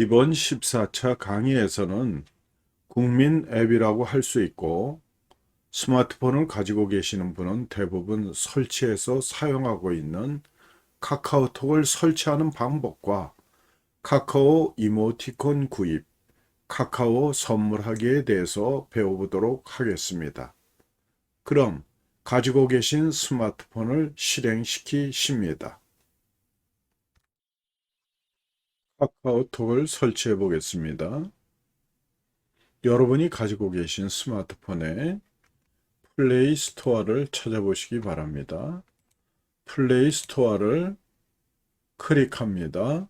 이번 14차 강의에서는 국민 앱이라고 할 수 있고 스마트폰을 가지고 계시는 분은 대부분 설치해서 사용하고 있는 카카오톡을 설치하는 방법과 카카오 이모티콘 구입, 카카오 선물하기에 대해서 배워보도록 하겠습니다. 그럼 가지고 계신 스마트폰을 실행시키십니다. 카카오톡을 설치해 보겠습니다. 여러분이 가지고 계신 스마트폰에 플레이 스토어를 찾아보시기 바랍니다. 플레이 스토어를 클릭합니다.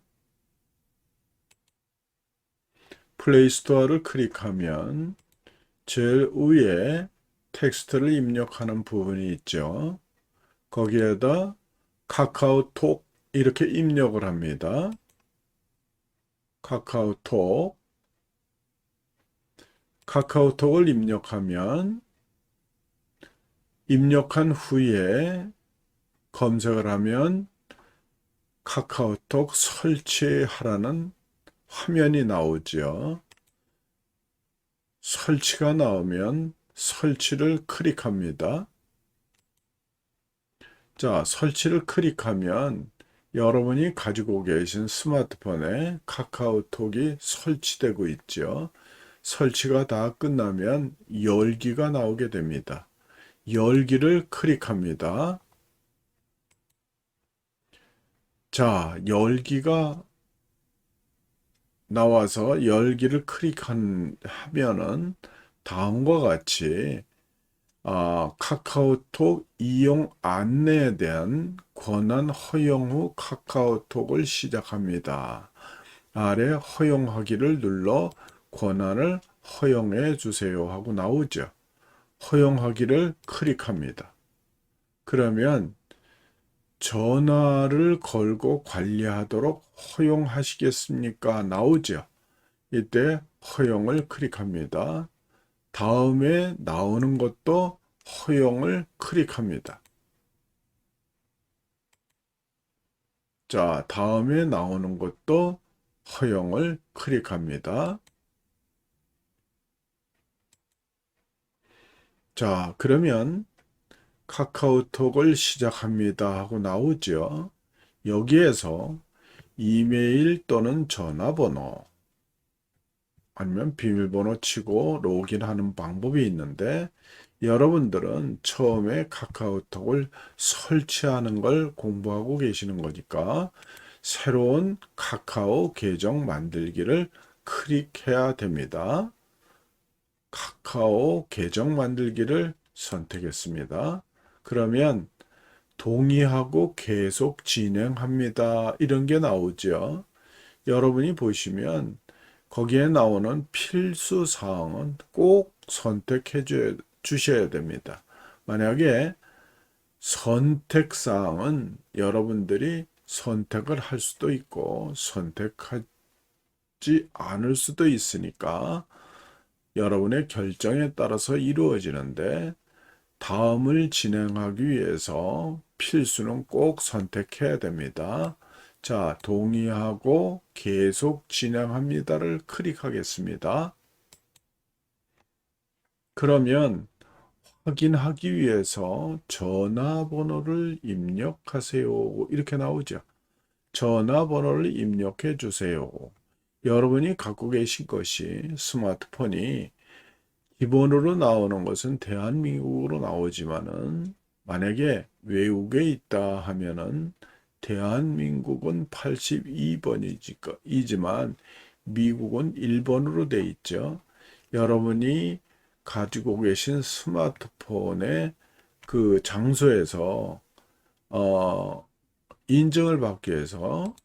플레이 스토어를 클릭하면 제일 위에 텍스트를 입력하는 부분이 있죠. 거기에다 카카오톡 이렇게 입력을 합니다. 카카오톡 카카오톡을 입력하면 입력한 후에 검색을 하면 카카오톡 설치하라는 화면이 나오죠. 설치가 나오면 설치를 클릭합니다. 자, 설치를 클릭하면 여러분이 가지고 계신 스마트폰에 카카오톡이 설치되고 있죠. 설치가 다 끝나면 열기가 나오게 됩니다. 열기를 클릭합니다. 자, 열기가 나와서 열기를 클릭하면은 다음과 같이 아, 카카오톡 이용 안내에 대한 권한 허용 후 카카오톡을 시작합니다. 아래 허용하기를 눌러 권한을 허용해 주세요 하고 나오죠. 허용하기를 클릭합니다. 그러면 전화를 걸고 관리하도록 허용하시겠습니까? 나오죠. 이때 허용을 클릭합니다. 다음에 나오는 것도 허용을 클릭합니다. 자, 다음에 나오는 것도 허용을 클릭합니다. 자, 그러면 카카오톡을 시작합니다 하고 나오죠. 여기에서 이메일 또는 전화번호 아니면 비밀번호 치고 로그인하는 방법이 있는데 여러분들은 처음에 카카오톡을 설치하는 걸 공부하고 계시는 거니까 새로운 카카오 계정 만들기를 클릭해야 됩니다. 카카오 계정 만들기를 선택했습니다. 그러면 동의하고 계속 진행합니다. 이런 게 나오죠. 여러분이 보시면 거기에 나오는 필수 사항은 꼭 선택해 주셔야 됩니다. 만약에 선택 사항은 여러분들이 선택을 할 수도 있고 선택하지 않을 수도 있으니까 여러분의 결정에 따라서 이루어지는데 다음을 진행하기 위해서 필수는 꼭 선택해야 됩니다. 자, 동의하고 계속 진행합니다를 클릭하겠습니다. 그러면 확인하기 위해서 전화번호를 입력하세요. 이렇게 나오죠. 전화번호를 입력해 주세요. 여러분이 갖고 계신 것이 스마트폰이 기본으로 나오는 것은 대한민국으로 나오지만은 만약에 외국에 있다 하면은 대한민국은 82번이지만 미국은 1번으로 돼 있죠. 여러분이 가지고 계신 스마트폰의 그 장소에서 어 인증을 받기 위해서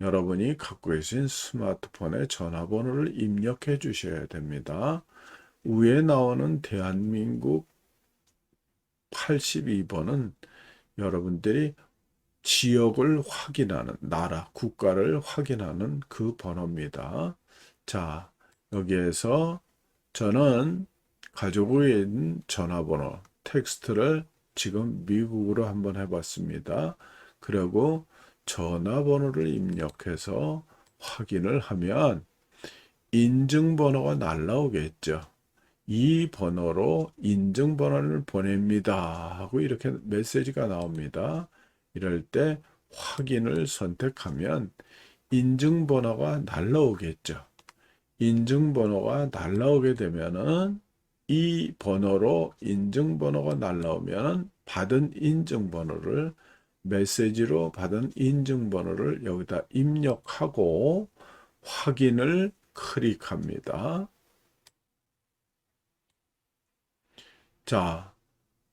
여러분이 갖고 계신 스마트폰의 전화번호를 입력해 주셔야 됩니다. 위에 나오는 대한민국 82번은 여러분들이 지역을 확인하는 나라, 국가를 확인하는 그 번호입니다. 자, 여기에서 저는 가지고 있는 전화번호, 텍스트를 지금 미국으로 한번 해봤습니다. 그리고 전화번호를 입력해서 확인을 하면 인증번호가 날라오겠죠. 이 번호로 인증번호를 보냅니다. 하고 이렇게 메시지가 나옵니다. 이럴 때 확인을 선택하면 인증번호가 날라오겠죠. 인증번호가 날라오게 되면은 이 번호로 인증번호가 날라오면 받은 인증번호를 메시지로 받은 인증번호를 여기다 입력하고 확인을 클릭합니다. 자,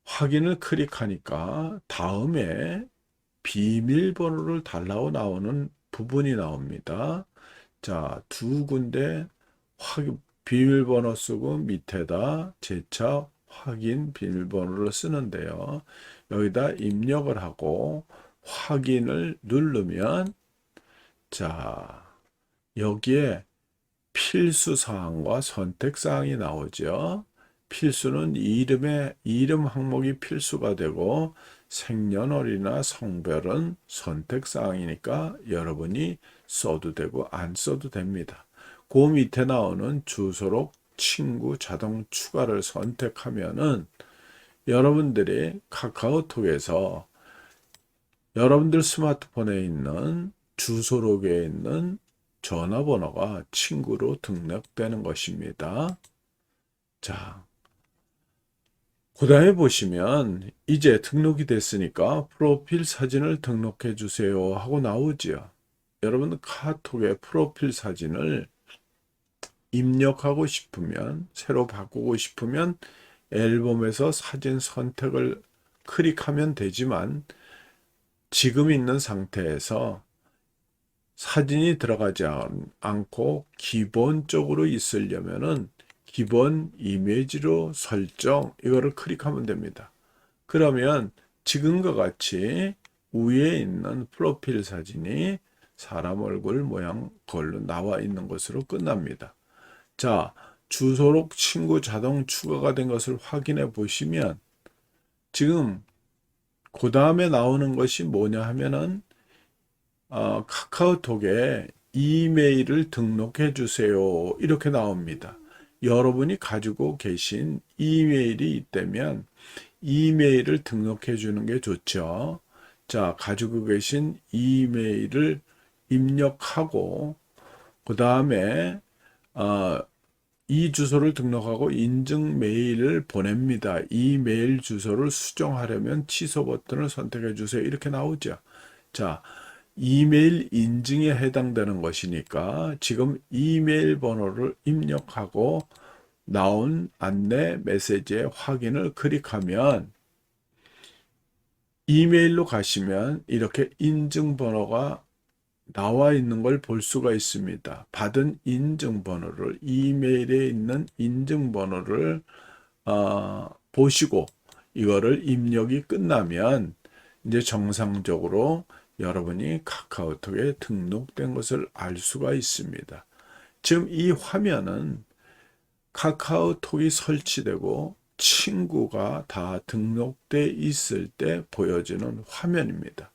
확인을 클릭하니까 다음에 비밀번호를 달라고 나오는 부분이 나옵니다. 자, 두 군데 확인, 비밀번호 쓰고 밑에다 재차 확인 비밀번호를 쓰는데요. 여기다 입력을 하고 확인을 누르면 자, 여기에 필수 사항과 선택 사항이 나오죠. 필수는 이름의 이름 항목이 필수가 되고 생년월일이나 성별은 선택 사항이니까 여러분이 써도 되고 안 써도 됩니다. 그 밑에 나오는 주소록 친구 자동 추가를 선택하면은 여러분들이 카카오톡에서 여러분들 스마트폰에 있는 주소록에 있는 전화번호가 친구로 등록되는 것입니다. 자, 그 다음에 보시면 이제 등록이 됐으니까 프로필 사진을 등록해 주세요 하고 나오지요. 여러분 카톡에 프로필 사진을 입력하고 싶으면 새로 바꾸고 싶으면 앨범에서 사진 선택을 클릭하면 되지만 지금 있는 상태에서 사진이 들어가지 않고 기본적으로 있으려면은 기본 이미지로 설정 이거를 클릭하면 됩니다. 그러면 지금과 같이 위에 있는 프로필 사진이 사람 얼굴 모양 걸로 나와 있는 것으로 끝납니다. 자, 주소록 친구 자동 추가가 된 것을 확인해 보시면 지금 그 다음에 나오는 것이 뭐냐 하면은 어, 카카오톡에 이메일을 등록해 주세요. 이렇게 나옵니다. 여러분이 가지고 계신 이메일이 있다면 이메일을 등록해 주는 게 좋죠. 자, 가지고 계신 이메일을 입력하고 그 다음에 어, 이 주소를 등록하고 인증 메일을 보냅니다. 이 메일 주소를 수정하려면 취소 버튼을 선택해 주세요. 이렇게 나오죠. 자, 이메일 인증에 해당되는 것이니까 지금 이메일 번호를 입력하고 나온 안내 메시지의 확인을 클릭하면 이메일로 가시면 이렇게 인증 번호가 나와 있는 걸 볼 수가 있습니다. 받은 인증번호를 이메일에 있는 인증번호를 어, 보시고 이거를 입력이 끝나면 이제 정상적으로 여러분이 카카오톡에 등록된 것을 알 수가 있습니다. 지금 이 화면은 카카오톡이 설치되고 친구가 다 등록돼 있을 때 보여지는 화면입니다.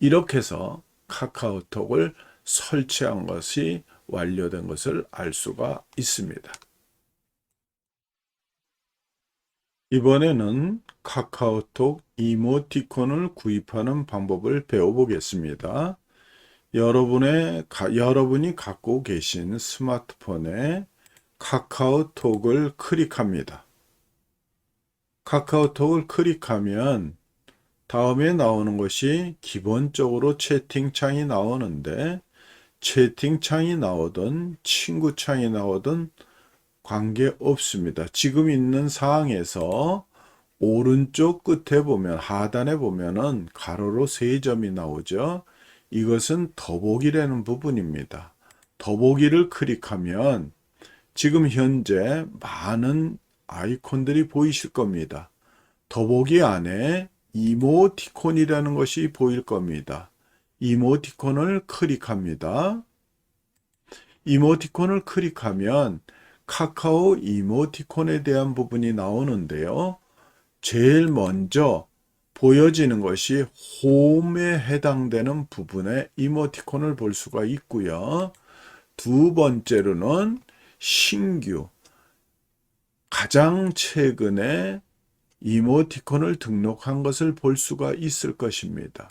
이렇게 해서 카카오톡을 설치한 것이 완료된 것을 알 수가 있습니다. 이번에는 카카오톡 이모티콘을 구입하는 방법을 배워보겠습니다. 여러분의, 가, 여러분이 갖고 계신 스마트폰에 카카오톡을 클릭합니다. 카카오톡을 클릭하면 다음에 나오는 것이 기본적으로 채팅창이 나오는데 채팅창이 나오든 친구창이 나오든 관계 없습니다. 지금 있는 상황에서 오른쪽 끝에 보면 하단에 보면은 가로로 세 점이 나오죠. 이것은 더보기라는 부분입니다. 더보기를 클릭하면 지금 현재 많은 아이콘들이 보이실 겁니다. 더보기 안에 이모티콘이라는 것이 보일 겁니다. 이모티콘을 클릭합니다. 이모티콘을 클릭하면 카카오 이모티콘에 대한 부분이 나오는데요. 제일 먼저 보여지는 것이 홈에 해당되는 부분의 이모티콘을 볼 수가 있고요. 두 번째로는 신규 가장 최근에 이모티콘을 등록한 것을 볼 수가 있을 것입니다.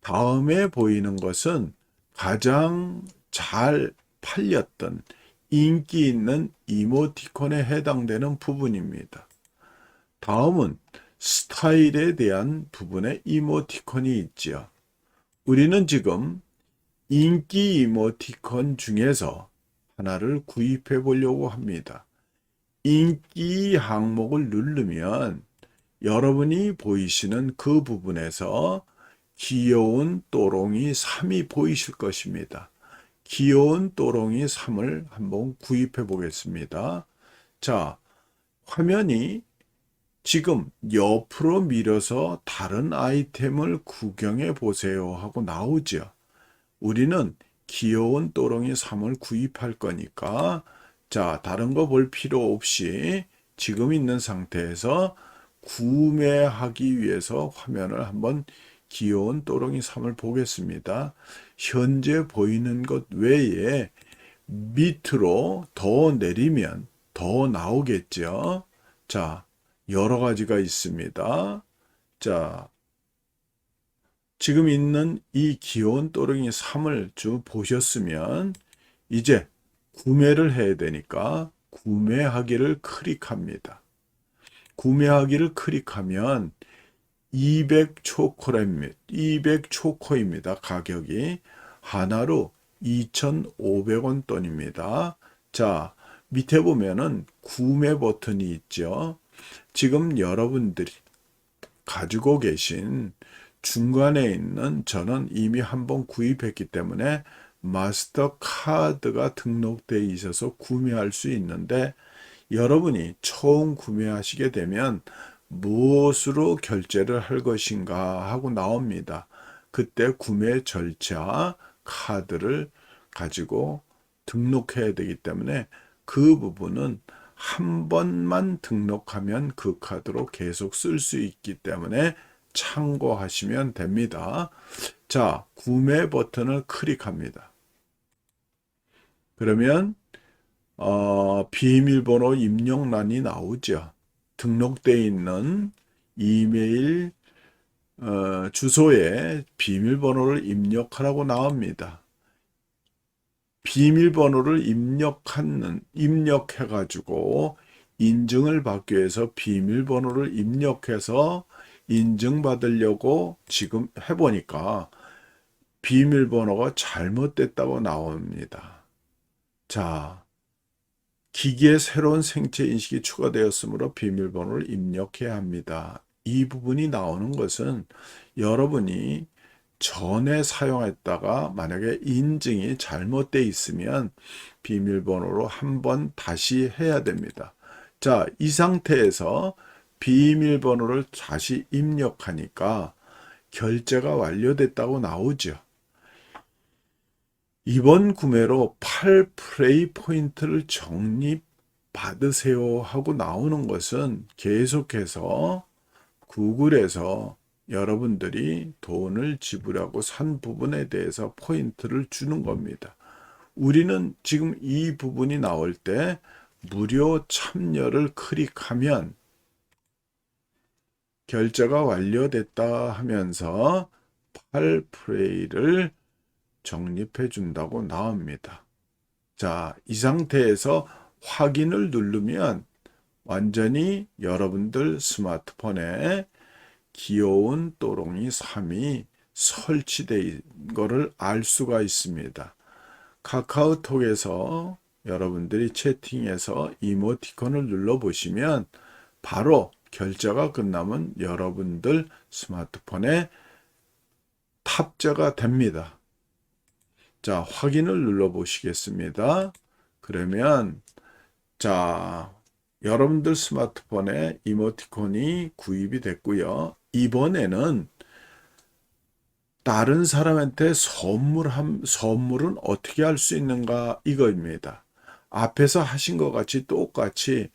다음에 보이는 것은 가장 잘 팔렸던 인기 있는 이모티콘에 해당되는 부분입니다. 다음은 스타일에 대한 부분에 이모티콘이 있지요. 우리는 지금 인기 이모티콘 중에서 하나를 구입해 보려고 합니다. 인기 항목을 누르면 여러분이 보이시는 그 부분에서 귀여운 또롱이 3이 보이실 것입니다. 귀여운 또롱이 3을 한번 구입해 보겠습니다. 자, 화면이 지금 옆으로 밀어서 다른 아이템을 구경해 보세요 하고 나오죠. 우리는 귀여운 또롱이 3을 구입할 거니까 자, 다른 거 볼 필요 없이 지금 있는 상태에서 구매하기 위해서 화면을 한번 귀여운 또롱이 3을 보겠습니다. 현재 보이는 것 외에 밑으로 더 내리면 더 나오겠죠. 자, 여러 가지가 있습니다. 자, 지금 있는 이 귀여운 또롱이 3을 쭉 보셨으면 이제 구매를 해야 되니까 구매하기를 클릭합니다. 구매하기를 클릭하면 200 초코입니다. 200 초코입니다. 가격이 하나로 2,500원 돈입니다. 자, 밑에 보면은 구매 버튼이 있죠. 지금 여러분들이 가지고 계신 중간에 있는 저는 이미 한번 구입했기 때문에 마스터 카드가 등록되어 있어서 구매할 수 있는데 여러분이 처음 구매하시게 되면 무엇으로 결제를 할 것인가 하고 나옵니다. 그때 구매 절차 카드를 가지고 등록해야 되기 때문에 그 부분은 한 번만 등록하면 그 카드로 계속 쓸 수 있기 때문에 참고하시면 됩니다. 자, 구매 버튼을 클릭합니다. 그러면 어, 비밀번호 입력란이 나오죠. 등록되어 있는 이메일 어, 주소에 비밀번호를 입력하라고 나옵니다. 비밀번호를 입력하는 입력해 가지고 인증을 받기 위해서 비밀번호를 입력해서 인증받으려고 지금 해보니까 비밀번호가 잘못됐다고 나옵니다. 자, 기기에 새로운 생체 인식이 추가되었으므로 비밀번호를 입력해야 합니다. 이 부분이 나오는 것은 여러분이 전에 사용했다가 만약에 인증이 잘못되어 있으면 비밀번호로 한 번 다시 해야 됩니다. 자, 이 상태에서 비밀번호를 다시 입력하니까 결제가 완료됐다고 나오죠. 이번 구매로 8 프레이 포인트를 적립 받으세요 하고 나오는 것은 계속해서 구글에서 여러분들이 돈을 지불하고 산 부분에 대해서 포인트를 주는 겁니다. 우리는 지금 이 부분이 나올 때 무료 참여를 클릭하면 결제가 완료됐다 하면서 8프레이를 적립해 준다고 나옵니다. 자, 이 상태에서 확인을 누르면 완전히 여러분들 스마트폰에 귀여운 또롱이 3이 설치된 거를 알 수가 있습니다. 카카오톡에서 여러분들이 채팅해서 이모티콘을 눌러보시면 바로 결제가 끝나면 여러분들 스마트폰에 탑재가 됩니다. 자, 확인을 눌러 보시겠습니다. 그러면 자, 여러분들 스마트폰에 이모티콘이 구입이 됐고요. 이번에는 다른 사람한테 선물함, 선물은 어떻게 할 수 있는가 이거입니다. 앞에서 하신 것 같이 똑같이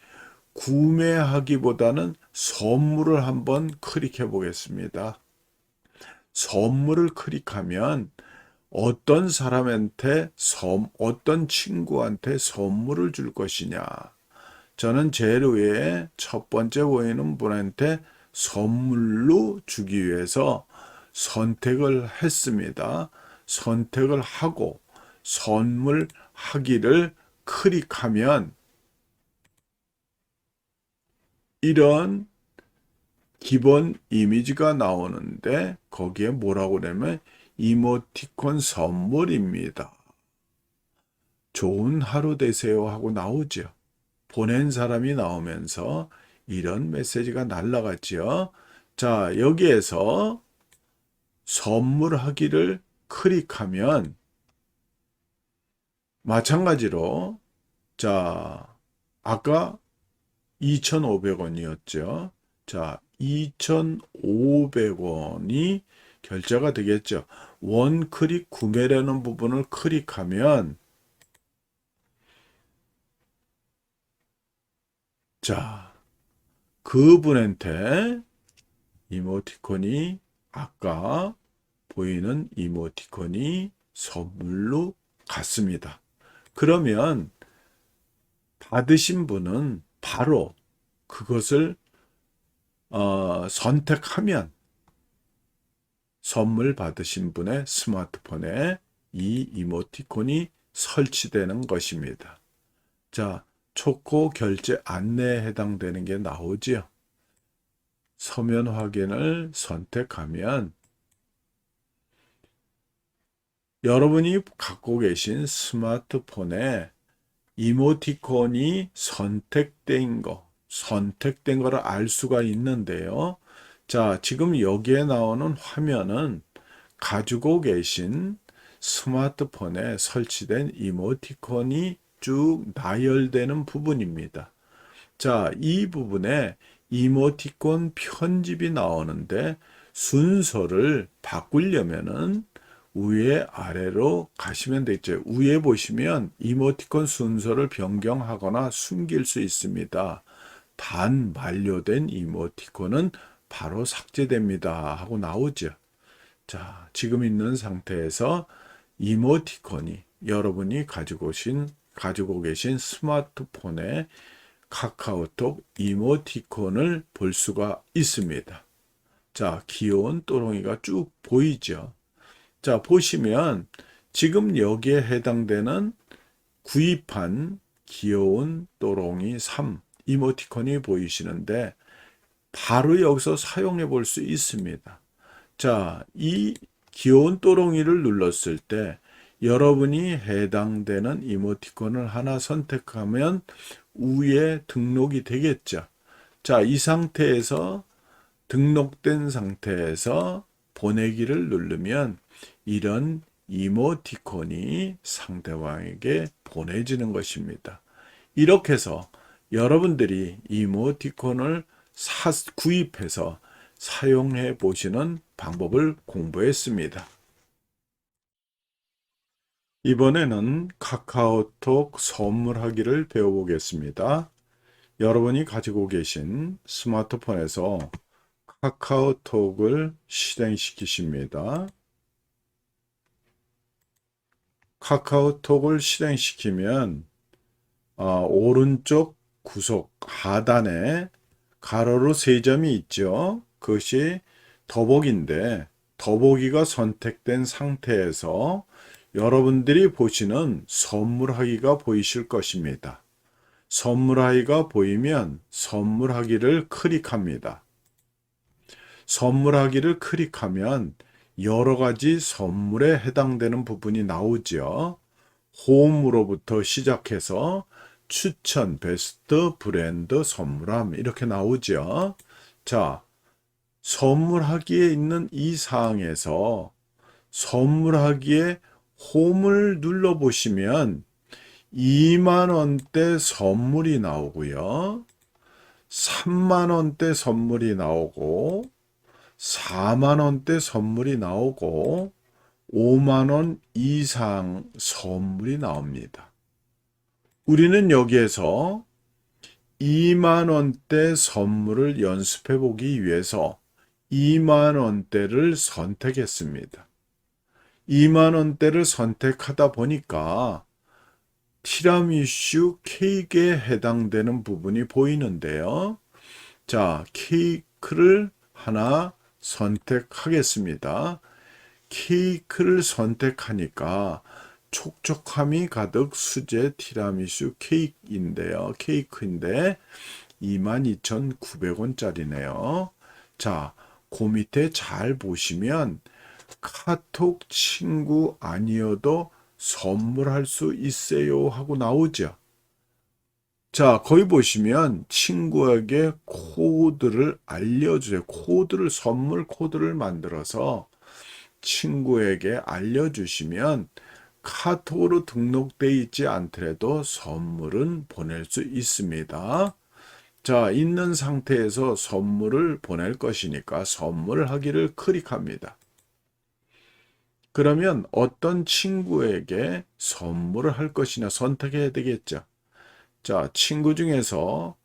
구매하기보다는 선물을 한번 클릭해 보겠습니다. 선물을 클릭하면 어떤 사람한테 선, 어떤 친구한테 선물을 줄 것이냐. 저는 제일 위에 첫 번째 보이는 분한테 선물로 주기 위해서 선택을 했습니다. 선택을 하고 선물하기를 클릭하면 이런 기본 이미지가 나오는데 거기에 뭐라고 그러면 이모티콘 선물입니다. 좋은 하루 되세요 하고 나오죠. 보낸 사람이 나오면서 이런 메시지가 날라갔지요. 자, 여기에서 선물하기를 클릭하면 마찬가지로 자, 아까 2,500원이었죠. 자, 2,500원이 결제가 되겠죠. 원 클릭 구매라는 부분을 클릭하면 자, 그분한테 이모티콘이 아까 보이는 이모티콘이 선물로 갔습니다. 그러면 받으신 분은 바로 그것을 어, 선택하면 선물 받으신 분의 스마트폰에 이 이모티콘이 설치되는 것입니다. 자, 초코 결제 안내에 해당되는 게 나오지요. 서면 확인을 선택하면 여러분이 갖고 계신 스마트폰에 이모티콘이 선택된 거, 선택된 거를 알 수가 있는데요. 자, 지금 여기에 나오는 화면은 가지고 계신 스마트폰에 설치된 이모티콘이 쭉 나열되는 부분입니다. 자, 이 부분에 이모티콘 편집이 나오는데 순서를 바꾸려면은 위에 아래로 가시면 되죠. 위에 보시면 이모티콘 순서를 변경하거나 숨길 수 있습니다. 단 만료된 이모티콘은 바로 삭제됩니다 하고 나오죠. 자, 지금 있는 상태에서 이모티콘이 여러분이 가지고 오신 가지고 계신 스마트폰에 카카오톡 이모티콘을 볼 수가 있습니다. 자, 귀여운 또롱이가 쭉 보이죠. 자, 보시면 지금 여기에 해당되는 구입한 귀여운 또롱이 3 이모티콘이 보이시는데 바로 여기서 사용해 볼 수 있습니다. 자, 이 귀여운 또롱이를 눌렀을 때 여러분이 해당되는 이모티콘을 하나 선택하면 위에 등록이 되겠죠. 자, 이 상태에서 등록된 상태에서 보내기를 누르면 이런 이모티콘이 상대방에게 보내지는 것입니다. 이렇게 해서 여러분들이 이모티콘을 사, 구입해서 사용해 보시는 방법을 공부했습니다. 이번에는 카카오톡 선물하기를 배워보겠습니다. 여러분이 가지고 계신 스마트폰에서 카카오톡을 실행시키십니다. 카카오톡을 실행시키면 어, 오른쪽 구석 하단에 가로로 세 점이 있죠. 그것이 더보기인데 더보기가 선택된 상태에서 여러분들이 보시는 선물하기가 보이실 것입니다. 선물하기가 보이면 선물하기를 클릭합니다. 선물하기를 클릭하면 여러 가지 선물에 해당되는 부분이 나오죠. 홈으로부터 시작해서 추천, 베스트, 브랜드, 선물함 이렇게 나오죠. 자, 선물하기에 있는 이 사항에서 선물하기에 홈을 눌러 보시면 2만 원대 선물이 나오고요. 3만 원대 선물이 나오고 4만 원대 선물이 나오고 5만 원 이상 선물이 나옵니다. 우리는 여기에서 2만원대 선물을 연습해 보기 위해서 2만원대를 선택했습니다. 2만 원대를 선택하다 보니까 티라미슈 케이크에 해당되는 부분이 보이는데요. 자, 케이크를 하나 선택하겠습니다. 케이크를 선택하니까 촉촉함이 가득 수제 티라미슈 케이크인데요. 케이크인데 22,900원짜리네요. 자, 그 밑에 잘 보시면 카톡 친구 아니어도 선물할 수 있어요 하고 나오죠. 자, 거기 보시면 친구에게 코드를 알려주세요. 코드를, 선물 코드를 만들어서 친구에게 알려주시면 카톡으로 등록돼 있지 않더라도 선물은 보낼 수 있습니다. 자, 있는 상태에서 선물을 보낼 것이니까 선물하기를 클릭합니다. 그러면 어떤 친구에게 선물을 할 것이냐 선택해야 되겠죠. 자, 친구 중에서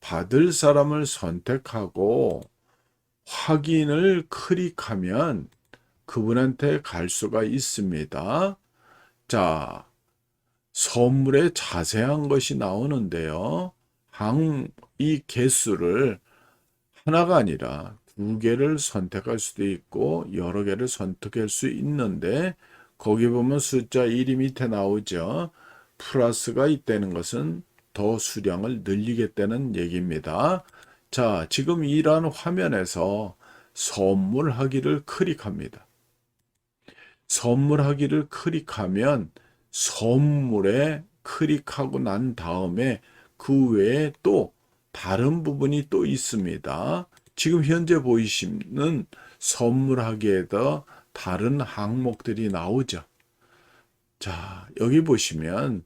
받을 사람을 선택하고 확인을 클릭하면 그분한테 갈 수가 있습니다. 자, 선물에 자세한 것이 나오는데요. 항, 이 개수를 하나가 아니라 두 개를 선택할 수도 있고 여러 개를 선택할 수 있는데 거기 보면 숫자 1이 밑에 나오죠. 플러스가 있다는 것은 더 수량을 늘리겠다는 얘기입니다. 자, 지금 이러한 화면에서 선물하기를 클릭합니다. 선물하기를 클릭하면 선물에 클릭하고 난 다음에 그 외에 또 다른 부분이 또 있습니다. 지금 현재 보이시는 선물하기에도 다른 항목들이 나오죠. 자, 여기 보시면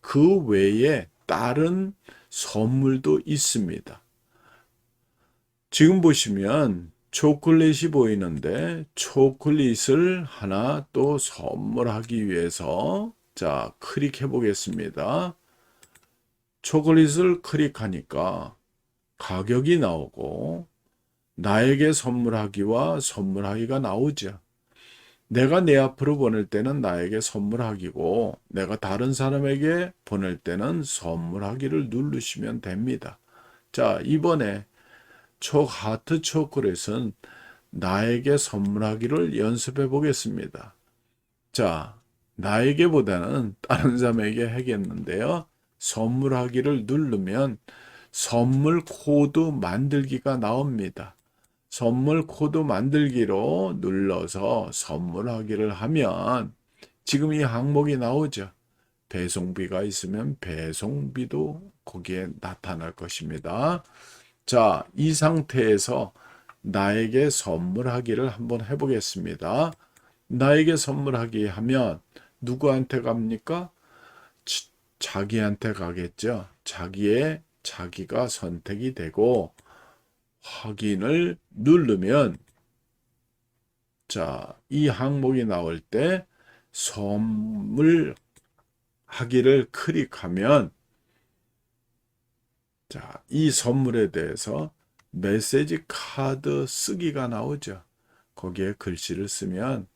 그 외에 다른 선물도 있습니다. 지금 보시면 초콜릿이 보이는데 초콜릿을 하나 또 선물하기 위해서 자, 클릭해 보겠습니다. 초콜릿을 클릭하니까 가격이 나오고 나에게 선물하기와 선물하기가 나오죠. 내가 내 앞으로 보낼 때는 나에게 선물하기고 내가 다른 사람에게 보낼 때는 선물하기를 누르시면 됩니다. 자, 이번에 초 하트 초콜릿은 나에게 선물하기를 연습해 보겠습니다. 자, 나에게보다는 다른 사람에게 하겠는데요. 선물하기를 누르면 선물 코드 만들기가 나옵니다. 선물 코드 만들기로 눌러서 선물하기를 하면 지금 이 항목이 나오죠. 배송비가 있으면 배송비도 거기에 나타날 것입니다. 자, 이 상태에서 나에게 선물하기를 한번 해보겠습니다. 나에게 선물하기 하면 누구한테 갑니까? 자기한테 가겠죠. 자기의 자기가 선택이 되고 확인을 누르면 자, 이 항목이 나올 때 선물 하기를 클릭하면 자, 이 선물에 대해서 메시지 카드 쓰기가 나오죠. 거기에 글씨를 쓰면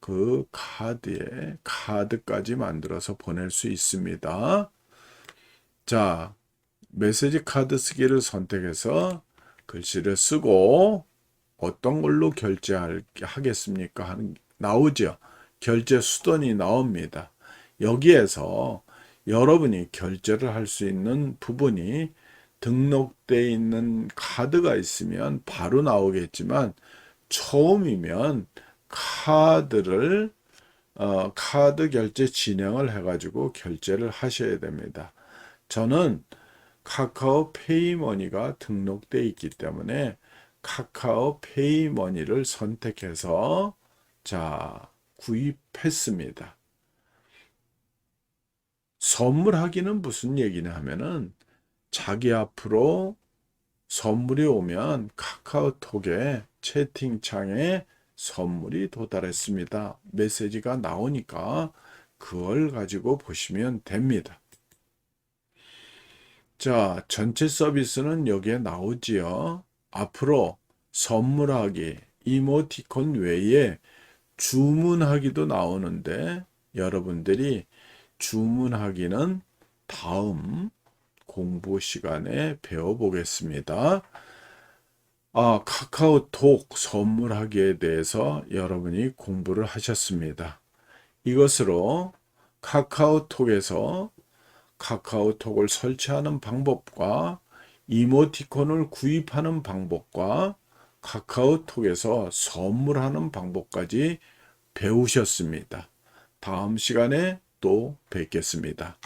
그 카드에 카드까지 만들어서 보낼 수 있습니다. 자, 메시지 카드 쓰기를 선택해서 글씨를 쓰고 어떤 걸로 결제하겠습니까? 하는 나오죠. 결제 수단이 나옵니다. 여기에서 여러분이 결제를 할 수 있는 부분이 등록되어 있는 카드가 있으면 바로 나오겠지만 처음이면 카드를 어, 카드 결제 진행을 해가지고 결제를 하셔야 됩니다. 저는 카카오 페이머니가 등록되어 있기 때문에 카카오 페이머니를 선택해서 자 구입했습니다. 선물하기는 무슨 얘기냐 하면은 자기 앞으로 선물이 오면 카카오톡에 채팅창에 선물이 도달했습니다. 메시지가 나오니까 그걸 가지고 보시면 됩니다. 자, 전체 서비스는 여기에 나오지요. 앞으로 선물하기, 이모티콘 외에 주문하기도 나오는데 여러분들이 주문하기는 다음 공부 시간에 배워보겠습니다. 아, 카카오톡 선물하기에 대해서 여러분이 공부를 하셨습니다. 이것으로 카카오톡에서 카카오톡을 설치하는 방법과 이모티콘을 구입하는 방법과 카카오톡에서 선물하는 방법까지 배우셨습니다. 다음 시간에 또 뵙겠습니다.